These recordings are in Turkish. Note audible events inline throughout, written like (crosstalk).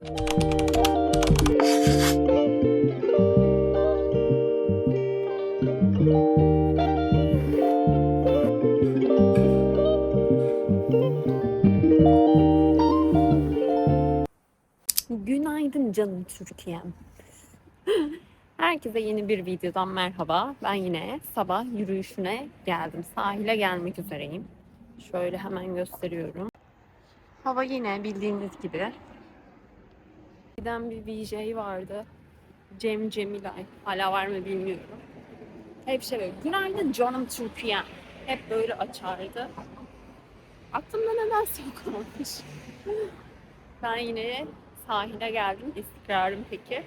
Günaydın canım Türkiye'm. Herkese yeni bir videodan merhaba. Ben yine sabah yürüyüşüne geldim. Sahile gelmek üzereyim. Şöyle hemen gösteriyorum. Hava yine bildiğiniz gibi. Giden bir VJ vardı. Cem Cemilay. Hala var mı bilmiyorum. Hep şey böyle, günaydın canım Türkiye'm. Hep böyle açardı. Aklımda nedense o. (laughs) Ben yine sahile geldim. İstikrarım peki.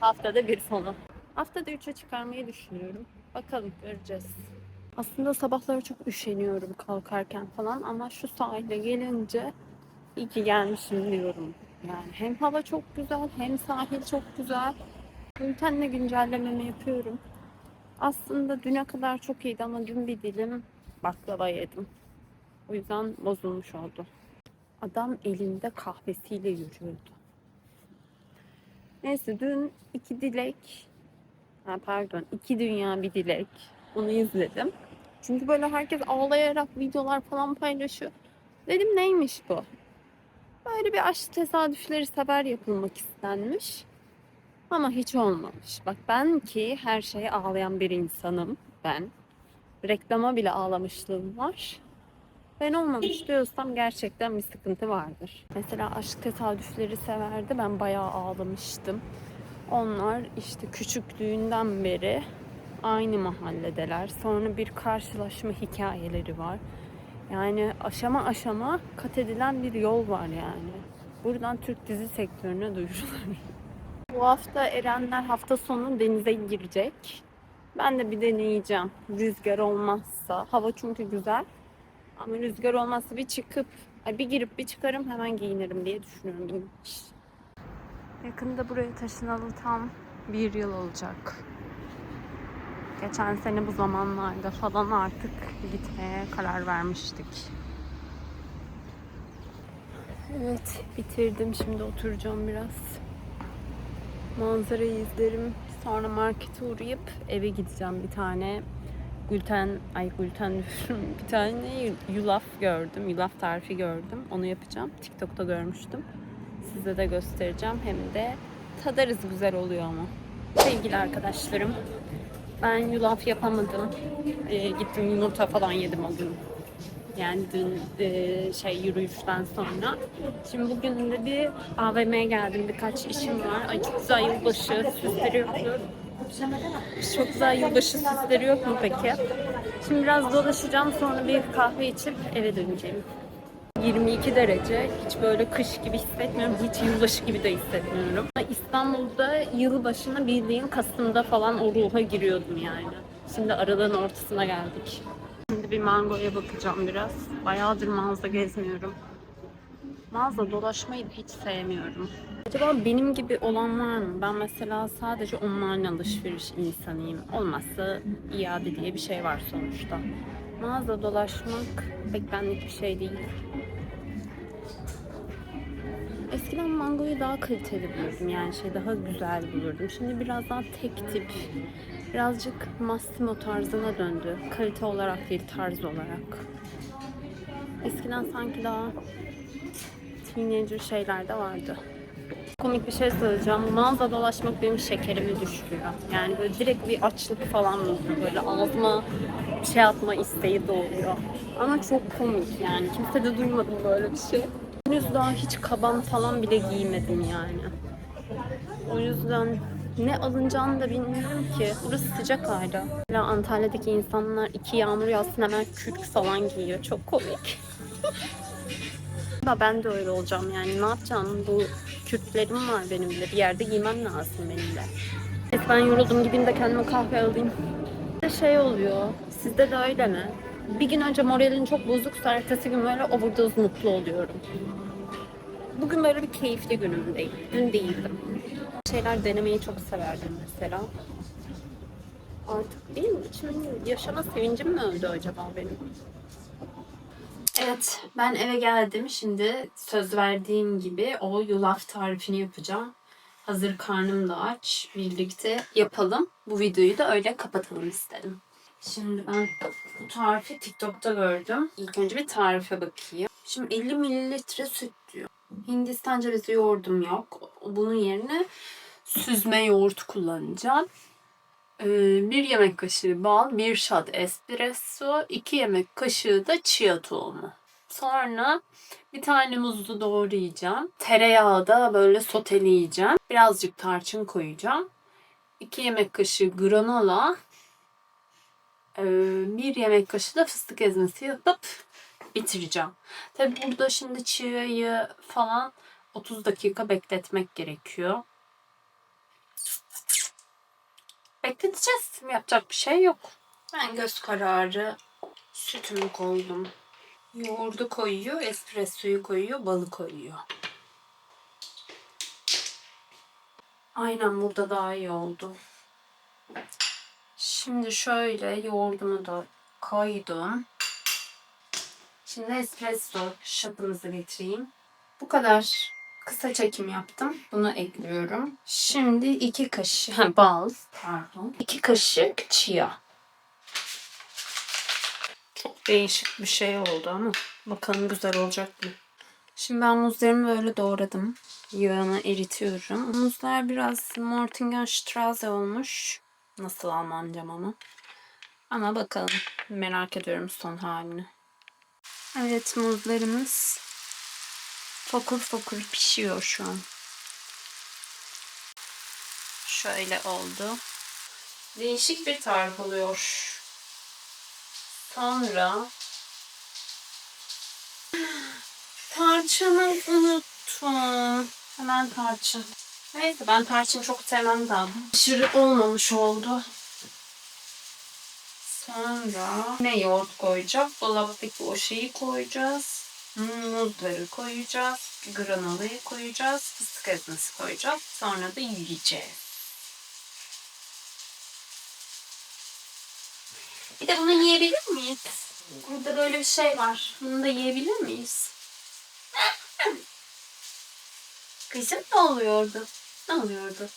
Haftada bir sonu. Haftada üçe çıkarmayı düşünüyorum. Bakalım göreceğiz. Aslında sabahları çok üşeniyorum kalkarken falan ama şu sahile gelince iyi ki gelmişim diyorum. Yani hem hava çok güzel hem sahil çok güzel. Bültenle güncellememi yapıyorum. Aslında düne kadar çok iyiydi ama dün bir dilim baklava yedim. O yüzden bozulmuş oldu. Adam elinde kahvesiyle yürüyordu. Neyse dün iki dilek, ha pardon iki dünya bir dilek onu izledim. Çünkü böyle herkes ağlayarak videolar falan paylaşıyor. Dedim neymiş bu? Böyle bir aşk tesadüfleri sever yapılmak istenmiş. Ama hiç olmamış. Bak ben ki her şeye ağlayan bir insanım ben. Reklama bile ağlamışlığım var. Ben olmamış diyorsam gerçekten bir sıkıntı vardır. Mesela aşk tesadüfleri severdi. Ben bayağı ağlamıştım. Onlar işte küçüklüğünden beri aynı mahalledeler. Sonra bir karşılaşma hikayeleri var. Yani aşama aşama kat edilen bir yol var yani. Buradan Türk dizi sektörüne duyurulur. (laughs) Bu hafta Erenler hafta sonu denize girecek. Ben de bir deneyeceğim. Rüzgar olmazsa. Hava çünkü güzel. Ama rüzgar olmazsa bir çıkıp, bir girip bir çıkarım hemen giyinirim diye düşünüyorum. Yakında buraya taşınalı tam bir yıl olacak. Geçen sene bu zamanlarda falan artık gitmeye karar vermiştik. Evet, bitirdim. Şimdi oturacağım biraz. Manzarayı izlerim. Sonra markete uğrayıp eve gideceğim bir tane gluten, ay gluten. (laughs) Bir tane yulaf gördüm. Yulaf tarifi gördüm. Onu yapacağım. TikTok'ta görmüştüm. Size de göstereceğim. Hem de tadarız güzel oluyor ama. Sevgili arkadaşlarım. Ben yulaf yapamadım. Ee, gittim yumurta falan yedim o gün. Yani dün e, şey yürüyüşten sonra. Şimdi bugün de bir AVM'ye geldim. Birkaç işim var. Ay çok güzel yılbaşı süsleri yapıyorum. Çok güzel yılbaşı süsleri yok mu peki? Şimdi biraz dolaşacağım sonra bir kahve içip eve döneceğim. 22 derece. Hiç böyle kış gibi hissetmiyorum. Hiç yılbaşı gibi de hissetmiyorum. İstanbul'da yılbaşına bildiğin Kasım'da falan o ruha giriyordum yani. Şimdi aralığın ortasına geldik. Şimdi bir mangoya bakacağım biraz. Bayağıdır mağaza gezmiyorum. Mağaza dolaşmayı hiç sevmiyorum. Acaba benim gibi olan mı? Ben mesela sadece online alışveriş insanıyım. Olmazsa iade diye bir şey var sonuçta. Mağaza dolaşmak pek bir şey değil. Eskiden mangoyu daha kaliteli bulurdum yani şey daha güzel bulurdum. Şimdi biraz daha tek tip, birazcık Massimo tarzına döndü. Kalite olarak değil tarz olarak. Eskiden sanki daha teenager şeyler de vardı. Komik bir şey söyleyeceğim. Mağaza dolaşmak benim şekerimi düşürüyor. Yani böyle direkt bir açlık falan oluyor. Böyle ağzıma şey atma isteği doğuyor. Ama çok komik yani. Kimse de duymadım böyle bir şey. Henüz daha hiç kaban falan bile giymedim yani. O yüzden ne alınacağını da bilmiyorum ki. Burası sıcak hala. Mesela Antalya'daki insanlar iki yağmur yağsın hemen kürk falan giyiyor. Çok komik. Ben de öyle olacağım yani. Ne yapacağım? Bu kürklerim var benim de. Bir yerde giymem lazım benim de. Evet ben yoruldum. Gideyim de kendime kahve alayım. Bir şey oluyor. Sizde de öyle mi? Bir gün önce moralin çok bozuksa ertesi gün böyle overdose mutlu oluyorum. Bugün böyle bir keyifli günümdeyim. Dün değildim. Şeyler denemeyi çok severdim mesela. Artık değil mi? Şimdi yaşama sevincim mi öldü acaba benim? Evet, ben eve geldim. Şimdi söz verdiğim gibi o yulaf tarifini yapacağım. Hazır karnım da aç. Birlikte yapalım. Bu videoyu da öyle kapatalım istedim. Şimdi ben bu tarifi TikTok'ta gördüm. İlk önce bir tarife bakayım. Şimdi 50 mililitre süt diyor. Hindistan cevizi yoğurdum yok. Bunun yerine süzme yoğurt kullanacağım. Ee, bir yemek kaşığı bal, bir shot espresso, iki yemek kaşığı da chia tohumu. Sonra bir tane muzu doğrayacağım. Tereyağı da böyle soteleyeceğim. Birazcık tarçın koyacağım. 2 yemek kaşığı granola. Ee, Bir yemek kaşığı da fıstık ezmesi yapıp bitireceğim. Tabi burada şimdi chia'yı falan 30 dakika bekletmek gerekiyor. Bekleteceğiz. Yapacak bir şey yok. Ben göz kararı sütümü koydum. Yoğurdu koyuyor, espressoyu koyuyor, balı koyuyor. Aynen burada daha iyi oldu. Şimdi şöyle yoğurdumu da koydum. Şimdi espresso shot'ımızı getireyim. Bu kadar kısa çekim yaptım. Bunu ekliyorum. Şimdi iki kaşık ha, bal, pardon. iki kaşık chia. Çok değişik bir şey oldu ama bakalım güzel olacak mı? Şimdi ben muzlarımı böyle doğradım. Yağını eritiyorum. Muzlar biraz Mortingenstrasse olmuş. Nasıl Almancam ama. Ama bakalım. Merak ediyorum son halini. Evet muzlarımız fokur fokur pişiyor şu an. Şöyle oldu. Değişik bir tarif oluyor. Sonra (gasps) tarçını unuttum. Hemen tarçın. Neyse ben tarçın çok sevmem daha. Aşırı olmamış oldu. Sonra ne yoğurt koyacağız? Dolaptaki o şeyi koyacağız. Muzları koyacağız. Granolayı koyacağız. Fıstık ezmesi koyacağız. Sonra da yiyeceğiz. Bir de bunu yiyebilir miyiz? Burada böyle bir şey var. Bunu da yiyebilir miyiz? Kızım ne oluyordu? Ne oluyordu?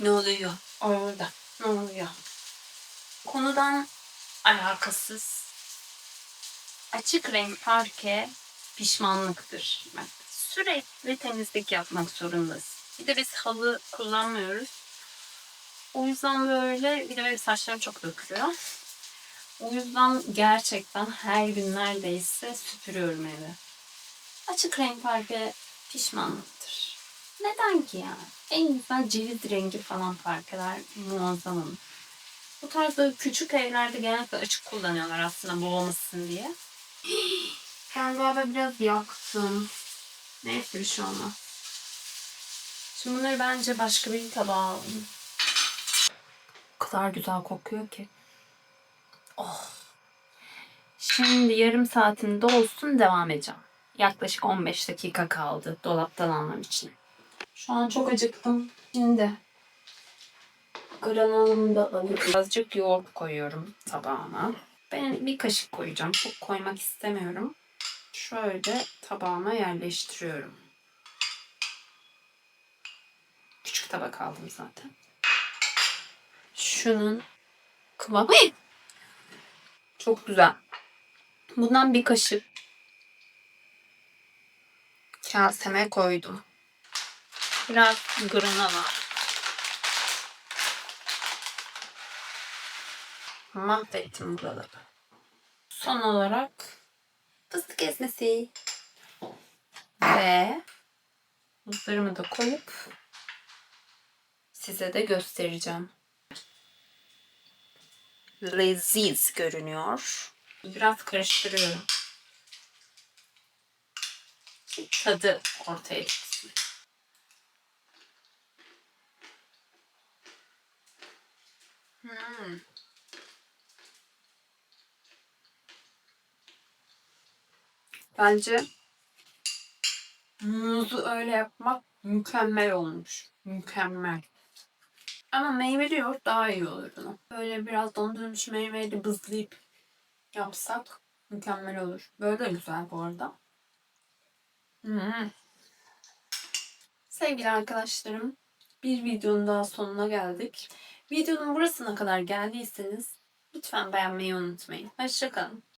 Ne oluyor? Orada. Ne oluyor? Konudan alakasız. Açık renk parke pişmanlıktır. Bak, sürekli temizlik yapmak zorundasın. Bir de biz halı kullanmıyoruz. O yüzden böyle bir de benim saçlarım çok dökülüyor. O yüzden gerçekten her gün neredeyse süpürüyorum evi. Açık renk parke pişmanlıktır. Neden ki yani? En güzel ceviz rengi falan parkeler muazzamım. Bu tarz böyle küçük evlerde genellikle açık kullanıyorlar aslında boğmasın diye. (gasps) Ben galiba biraz yaktım. Neyse bir şey olmaz. Şimdi bunları bence başka bir tabağa alayım. O kadar güzel kokuyor ki. Oh. Şimdi yarım saatim dolsun devam edeceğim. Yaklaşık 15 dakika kaldı dolaptan almam için. Şu an çok acıktım. Şimdi granolumı da alıp birazcık yoğurt koyuyorum tabağıma. Ben bir kaşık koyacağım. Çok koymak istemiyorum. Şöyle tabağıma yerleştiriyorum. Küçük tabak aldım zaten. Şunun kıvamı (gasps) çok güzel. Bundan bir kaşık kaseme koydum. Biraz granola. Mahvettim buraları. Son olarak fıstık ezmesi. Ve muzlarımı da koyup size de göstereceğim. Leziz görünüyor. Biraz karıştırıyorum. Tadı ortaya çıksın. Hmm. Bence muzu öyle yapmak mükemmel olmuş. Mükemmel. Ama meyveli yoğurt daha iyi olur buna. Böyle biraz dondurulmuş meyveyle bızlayıp yapsak Mükemmel olur. Böyle de güzel bu arada. Sevgili arkadaşlarım, bir videonun daha sonuna geldik. Videonun burasına kadar geldiyseniz lütfen beğenmeyi unutmayın. Hoşçakalın.